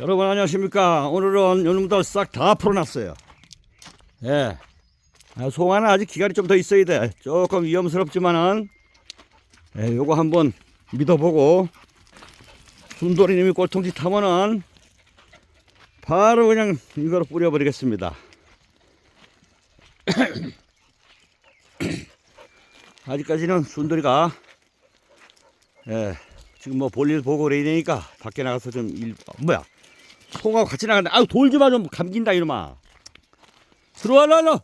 여러분 안녕하십니까? 오늘은 요놈들 싹 다 풀어놨어요. 예. 아, 송아는 아직 기간이 좀 더 있어야 돼. 조금 위험스럽지만은 예, 요거 한번 믿어보고 순돌이님이 꼴통짓 하면은 바로 그냥 이거로 뿌려버리겠습니다. 아직까지는 순돌이가 예, 지금 뭐 볼일 보고 그래야 되니까 밖에 나가서 좀 일, 뭐야 송하고 같이 나간다. 아유 돌지 마 좀 감긴다 이놈아. 들어와 라 라.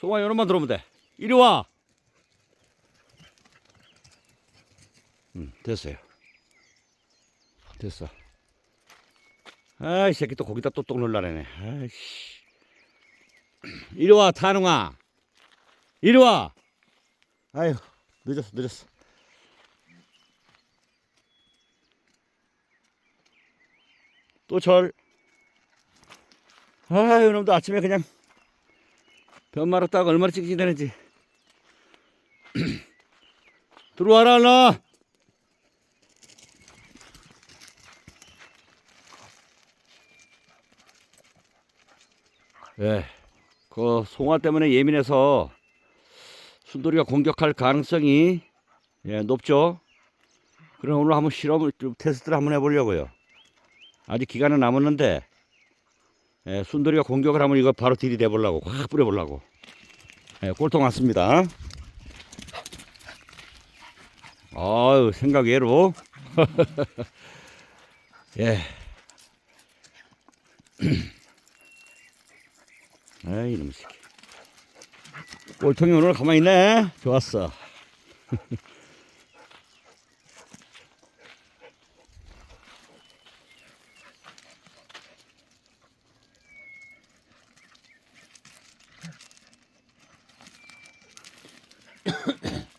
송아 이놈만 들어오면 돼. 이리 와. 음, 됐어요. 됐어. 아이 새끼 또 거기다 또 똥 놀라래네. 아이씨. 이리 와 타능아. 이리 와. 아유 늦었어 늦었어 또 절. 아유, 놈도 아침에 그냥 변 말았다가 얼마나 찍지 되는지. 들어와라, 나. 예, 그 송화 때문에 예민해서 순돌이가 공격할 가능성이 예, 높죠. 그럼 오늘 한번 실험을 좀 테스트를 한번 해보려고요. 아직 기간은 남았는데 예, 순돌이가 공격을 하면 이거 바로 들이대 보려고 확 뿌려 보려고. 예, 꼴통 왔습니다. 아유 생각 외로. 예. 에이 이놈 새끼. 꼴통이 오늘 가만히 있네. 좋았어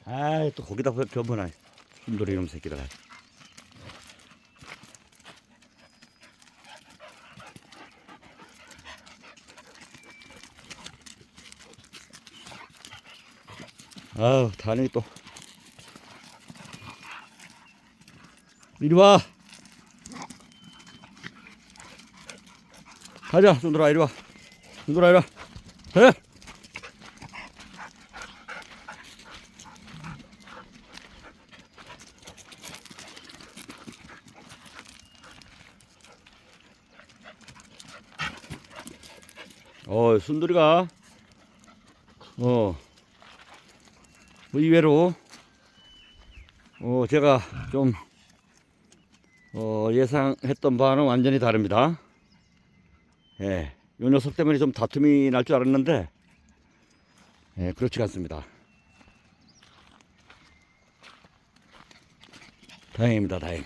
아이 또 거기다 변변하 순돌이 이놈 새끼들 아우 다행히 또. 이리 와. 가자 순돌아 이리 와. 순돌아 이리 와. 해. 어, 순돌이가, 어, 뭐 의외로, 어, 제가 좀, 어, 예상했던 바와는 완전히 다릅니다. 예, 요 녀석 때문에 좀 다툼이 날 줄 알았는데, 예, 그렇지 않습니다. 다행입니다, 다행.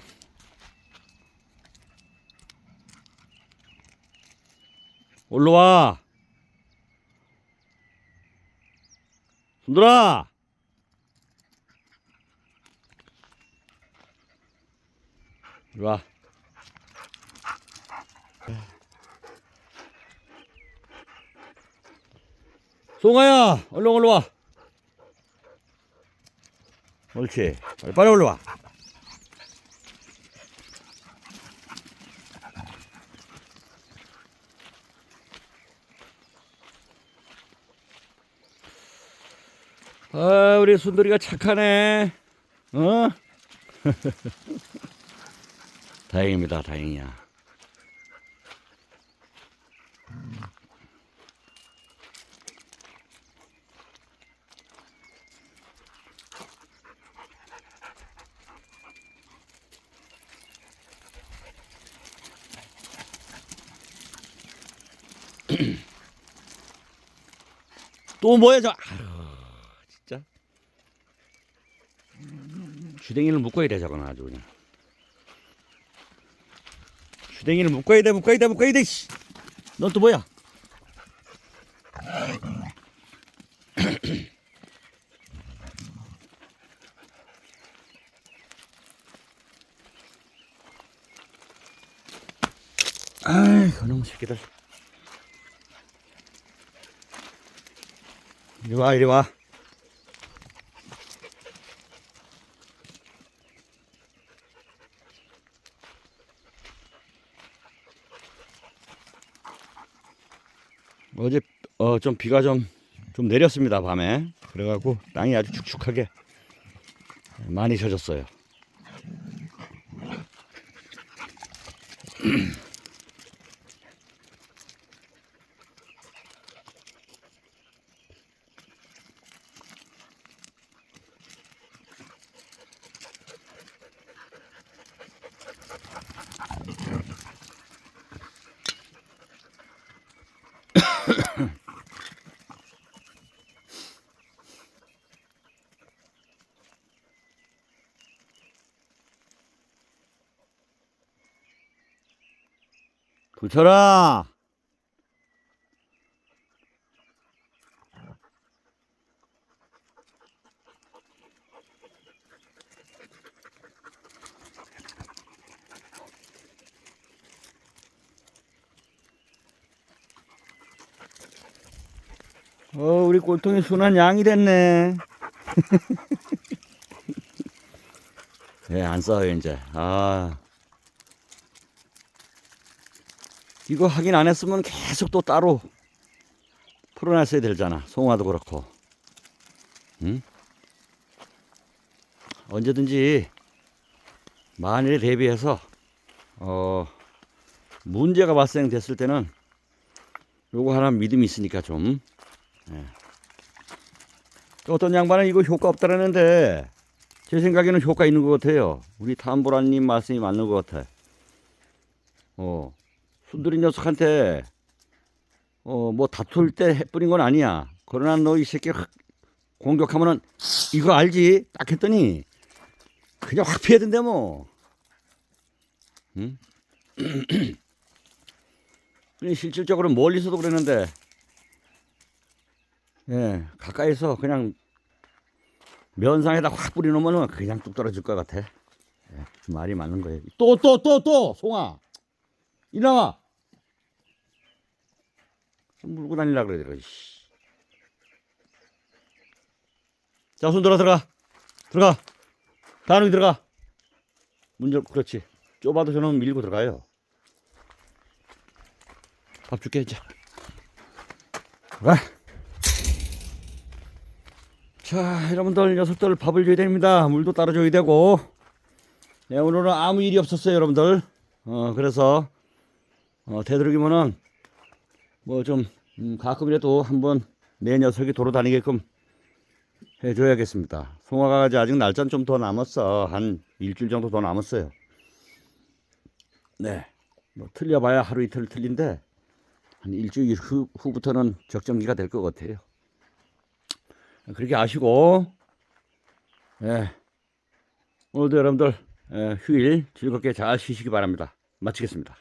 올라와! 이리 와. 송아야, 얼른 올라와. 옳지. 빨리, 빨리 올라와. 아, 우리 순돌이가 착하네. 어? 다행입니다, 다행이야. 또 뭐야, 저. 아유, 진짜. 주댕이를 묶어야 돼, 저거는 아주 그냥. 주댕이를 묶어야 돼, 묶어야 돼, 묶어야 돼, 씨. 넌또 뭐야? 아이, 그놈 새끼들. 이리 와, 이리 와. 어제 어, 좀 비가 좀, 좀 내렸습니다 밤에. 그래갖고 땅이 아주 축축하게 많이 젖었어요 불철아 어 우리 꼴통이 순한 양이 됐네. 예 안 싸워요 이제. 아 이거 확인 안 했으면 계속 또 따로 풀어놨어야 되잖아. 송화도 그렇고. 응? 언제든지 만일에 대비해서 어 문제가 발생됐을 때는 요거 하나 믿음이 있으니까 좀 예. 또 어떤 양반은 이거 효과 없다라는데 제 생각에는 효과 있는 것 같아요. 우리 탐보라님 말씀이 맞는 것 같아. 어 순돌이 녀석한테 어 뭐 다툴 때 해뿌린 건 아니야. 그러나 너 이 새끼 확 공격하면은 이거 알지? 딱 했더니 그냥 확 피해든대 뭐. 응? 실질적으로 멀리서도 그랬는데 예 가까이서 그냥 면상에다 확 뿌리놓으면은 그냥 뚝 떨어질 것 같아. 예, 말이 맞는 거예요. 또 또 또 또 송아 이나와. 좀 물고 다니려 그래 내가. 씨. 자, 손 들어 들어가. 들어가. 다누이 들어가. 문 열, 그렇지. 좁아도 저는 밀고 들어가요. 밥 줄게 이제. 와. 자, 여러분들 녀석들 밥을 줘야 됩니다. 물도 따라 줘야 되고. 네, 오늘은 아무 일이 없었어요, 여러분들. 어, 그래서 어, 되도록이면은 뭐좀 음, 가끔이라도 한번 내 녀석이 돌아다니게끔 해줘야겠습니다. 송화가 아직 날짜는 좀 더 남았어. 한 일주일 정도 더 남았어요. 네. 뭐 틀려봐야 하루 이틀 틀린데 한 일주일 후, 후부터는 적정기가 될 것 같아요. 그렇게 아시고 예. 오늘도 여러분들 예, 휴일 즐겁게 잘 쉬시기 바랍니다. 마치겠습니다.